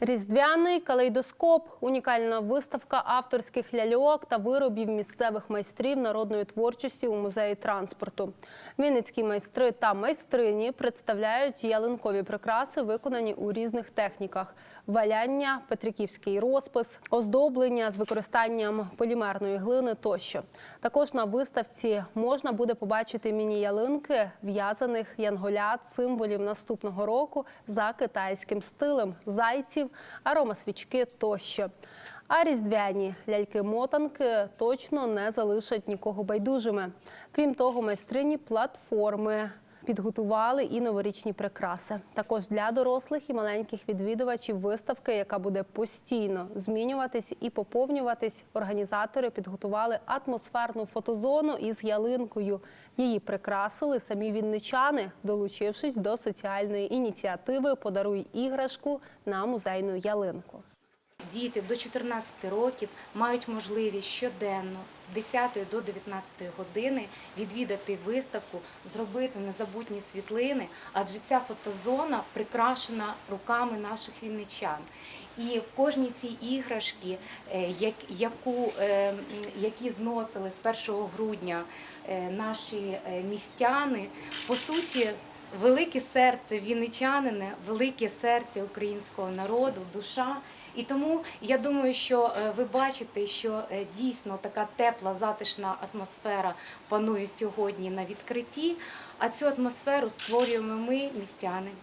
Різдвяний калейдоскоп унікальна виставка авторських ляльок та виробів місцевих майстрів народної творчості у музеї транспорту. Вінницькі майстри та майстрині представляють ялинкові прикраси, виконані у різних техніках: валяння, петриківський розпис, оздоблення з використанням полімерної глини тощо. Також на виставці можна буде побачити міні-ялинки в'язаних янголят, символів наступного року за китайським стилем, зайців, аромасвічки тощо. А різдвяні ляльки-мотанки точно не залишать нікого байдужими. Крім того, майстрині платформи підготували і новорічні прикраси. Також для дорослих і маленьких відвідувачів виставки, яка буде постійно змінюватись і поповнюватись. Організатори підготували атмосферну фотозону із ялинкою. Її прикрасили самі вінничани, долучившись до соціальної ініціативи Подаруй іграшку на музейну ялинку. Діти до 14 років мають можливість щоденно з 10 до 19 години відвідати виставку, зробити незабутні світлини, адже ця фотозона прикрашена руками наших вінничан. І в кожній цій іграшці, е, яку, е, які зносили з 1 грудня е, наші містяни, по суті, велике серце вінничанина, велике серце українського народу, душа. І тому я думаю, що е, ви бачите, що е, дійсно така тепла, затишна атмосфера панує сьогодні на відкритті. А цю атмосферу створюємо ми, містяни.